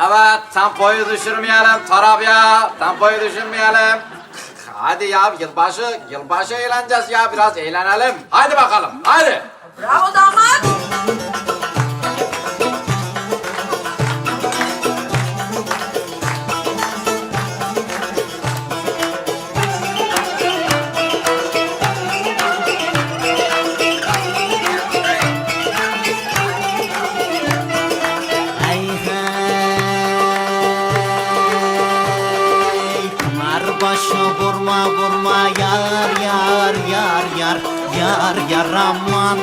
Evet, tempoyu düşürmeyelim Tarabya. Tempoyu düşürmeyelim. Hadi ya yılbaşı, yılbaşı eğleneceğiz ya biraz eğlenelim. Hadi bakalım, hadi. Başı vurma vurma yar yar yar yar yar yar aman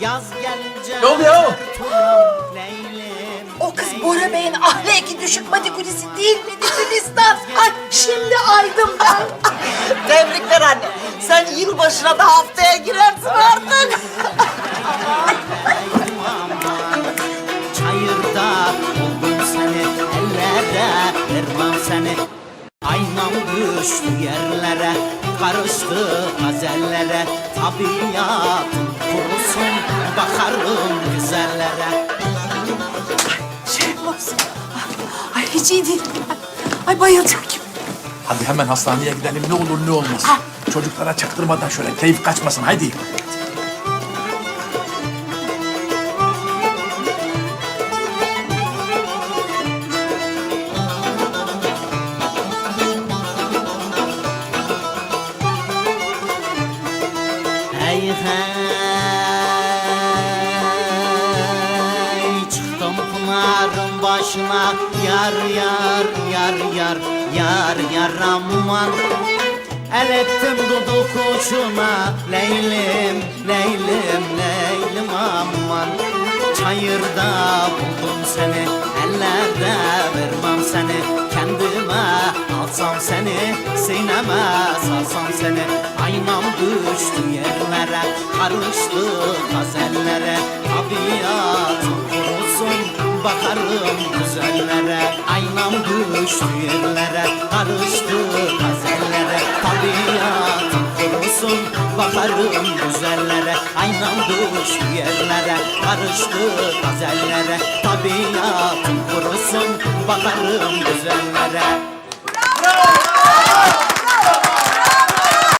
Yaz gelince Ne oluyor? O kız Bora Bey'in ahlaki düşük madikulisi değil miydi Gülistan? Ay şimdi aydım ben. Tebrikler anne. Sen yılbaşına da haftaya girersin artık. Çayırda buldum seni ellere vermem seni Aynam düştü yerlere karıştı gazellere Tabiatım kurusun bakarım güzellere Şey olsun. Ay hiç iyi değil. Ay bayılacağım gibi. Hadi hemen hastaneye gidelim ne olur ne olmaz. Çocuklara çaktırmadan şöyle keyif kaçmasın haydi. Hey Çıktım pınarın başına. Yar yar yar yar Yar yar aman El ettim duduk ucuna. Leylim leylim leylim aman. Çayırda buldum seni. Ellerde vermem seni. Kendime alsam seni. Sineme salsam seni Aynam düştü yerlere Karıştı gazellere Tabiatım kurusun Bakarım güzellere. Aynam düştü yerlere Karıştı gazellere Tabiatım kurusun Bakarım güzellere. Aynam düştü yerlere Karıştı gazellere Tabiatım kurusun Bakarım güzellere